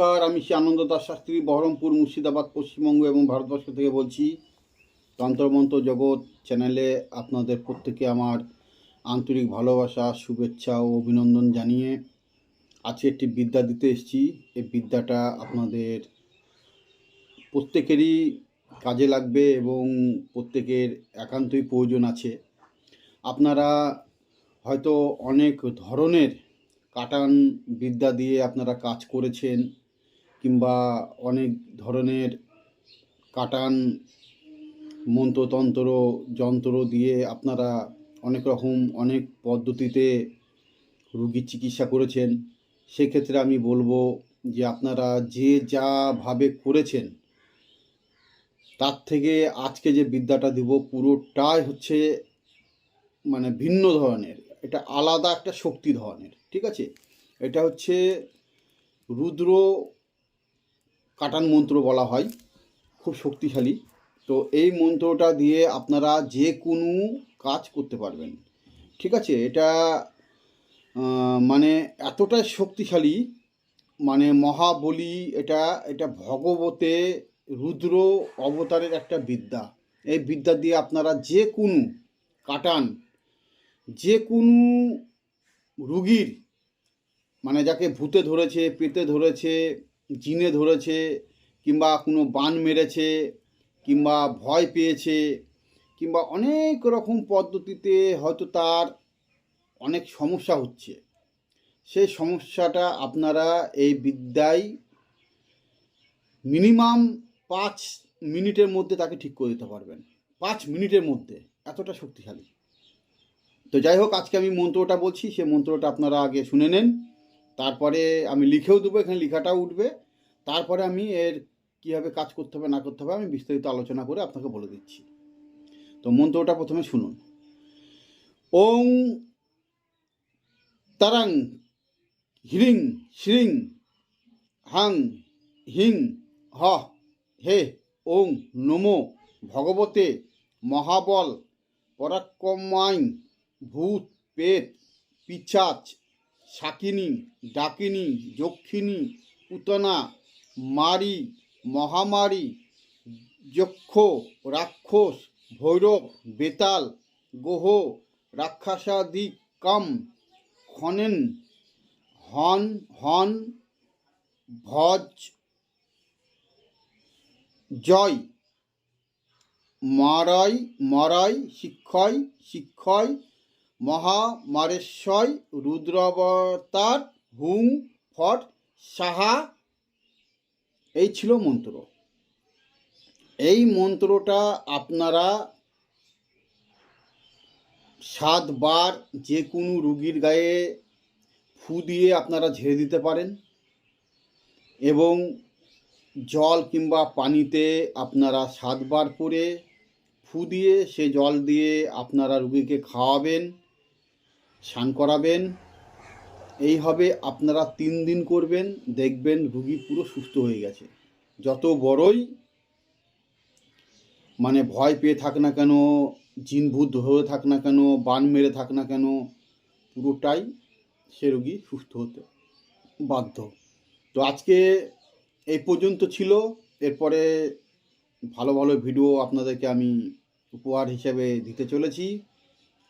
নমস্কার, আমি শ্রী আনন্দ দাস শাস্ত্রী, বহরমপুর, মুর্শিদাবাদ, পশ্চিমবঙ্গ এবং ভারতবর্ষ থেকে বলছি। তন্ত্রমন্ত্র জগৎ চ্যানেলে আপনাদের প্রত্যেকে আমার আন্তরিক ভালোবাসা, শুভেচ্ছা ও অভিনন্দন জানিয়ে আজকে একটি বিদ্যা দিতে এসেছি। এই বিদ্যাটা আপনাদের প্রত্যেকেরই কাজে লাগবে এবং প্রত্যেকের একান্তই প্রয়োজন আছে। আপনারা হয়তো অনেক ধরনের কাটান বিদ্যা দিয়ে আপনারা কাজ করেছেন। কিংবা অনেক ধরনের কাটান মন্ত্রতন্ত্র, যন্ত্র দিয়ে আপনারা অনেক রকম, অনেক পদ্ধতিতে রুগীর চিকিৎসা করেছেন। সেক্ষেত্রে আমি বলব যে আপনারা যে যাভাবে করেছেন, তার থেকে আজকে যে বিদ্যাটা দিব পুরোটাই হচ্ছে মানে ভিন্ন ধরনের। এটা আলাদা একটা শক্তি ধরনের, ঠিক আছে? এটা হচ্ছে রুদ্র কাটান মন্ত্র বলা হয়, খুব শক্তিশালী। তো এই মন্ত্রটা দিয়ে আপনারা যে কোনো কাজ করতে পারবেন। ঠিক আছে? এটা মানে এতটাই শক্তিশালী মানে মহাবলী, এটা এটা ভগবতে রুদ্র অবতারের একটা বিদ্যা। এই বিদ্যা দিয়ে আপনারা যে কোনো কাটান, যে কোনো রুগীর মানে যাকে ভূতে ধরেছে পেতে ধরেছে জিনে ধরেছে, কিংবা কোনো বান মেরেছে, কিংবা ভয় পেয়েছে, কিংবা অনেক রকম পদ্ধতিতে হয়তো তার অনেক সমস্যা হচ্ছে। সেই সমস্যাটা আপনারা এই বিদ্যায় মিনিমাম পাঁচ মিনিটের মধ্যে তাকে ঠিক করে দিতে পারবেন। পাঁচ মিনিটের মধ্যে, এতটা শক্তিশালী। তো যাই হোক, আজকে আমি মন্ত্রটা বলছি সে মন্ত্রটা আপনারা আগে শুনে নেন। তারপরে আমি লিখেও দেবো, এখানে লেখাটাও উঠবে। তারপরে আমি এর কীভাবে কাজ করতে হবে, না করতে হবে, আমি বিস্তারিত আলোচনা করে আপনাকে বলে দিচ্ছি। তো মন্ত্রটা প্রথমে শুনুন। ওং তারাং হিরিং শ্রিং হাং হিং হ হে ওং নমো ভগবতে মহাবল পরাক্রমাইন ভূত পেত পিচাচ শাকিনী, ডাকিনী, যক্ষিণী, পুতনা, মারি, মহামারী, যক্ষ, রাক্ষস, ভৈরব, বেতাল, গোহ রাক্ষসাদি কাম খনেন, হন হন, ভজ, জয় মারাই মারাই শিক্ষয় শিক্ষয় মহামারেশ্বয় রুদ্রাবতার হুং ফট সাহা। এই ছিল মন্ত্র। এই মন্ত্রটা আপনারা সাতবার যে কোনো রুগীর গায়ে ফু দিয়ে আপনারা ঝেড়ে দিতে পারেন এবং জল কিংবা পানিতে আপনারা সাতবার করে ফু দিয়ে সে জল দিয়ে আপনারা রুগীকে খাওয়াবেন। স্নান করাবেন। এইভাবে আপনারা তিন দিন করবেন, দেখবেন রুগী পুরো সুস্থ হয়ে গেছে। যত বড়ই মানে ভয় পেয়ে থাক না কেন, জিনভূত হয়ে থাক না কেন, বান মেরে থাক না কেন, পুরোটাই সে রুগী সুস্থ হতে বাধ্য। তো আজকে এই পর্যন্ত ছিল। এরপরে ভালো ভালো ভিডিও আপনাদেরকে আমি উপহার হিসেবে দিতে চলেছি।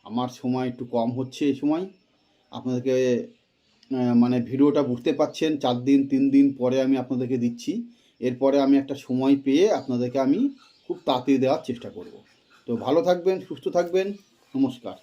আমার সময় একটু কম হচ্ছে এই সময়। আপনাদেরকে মানে ভিডিওটা বুঝতে পাচ্ছেন, চার দিন, তিন দিন পরে আমি আপনাদেরকে দিচ্ছি। এরপরে আমি একটা সময় পেয়ে আপনাদেরকে আমি খুব তাড়াতাড়ি দেওয়ার চেষ্টা করব। তো ভালো থাকবেন, সুস্থ থাকবেন, নমস্কার।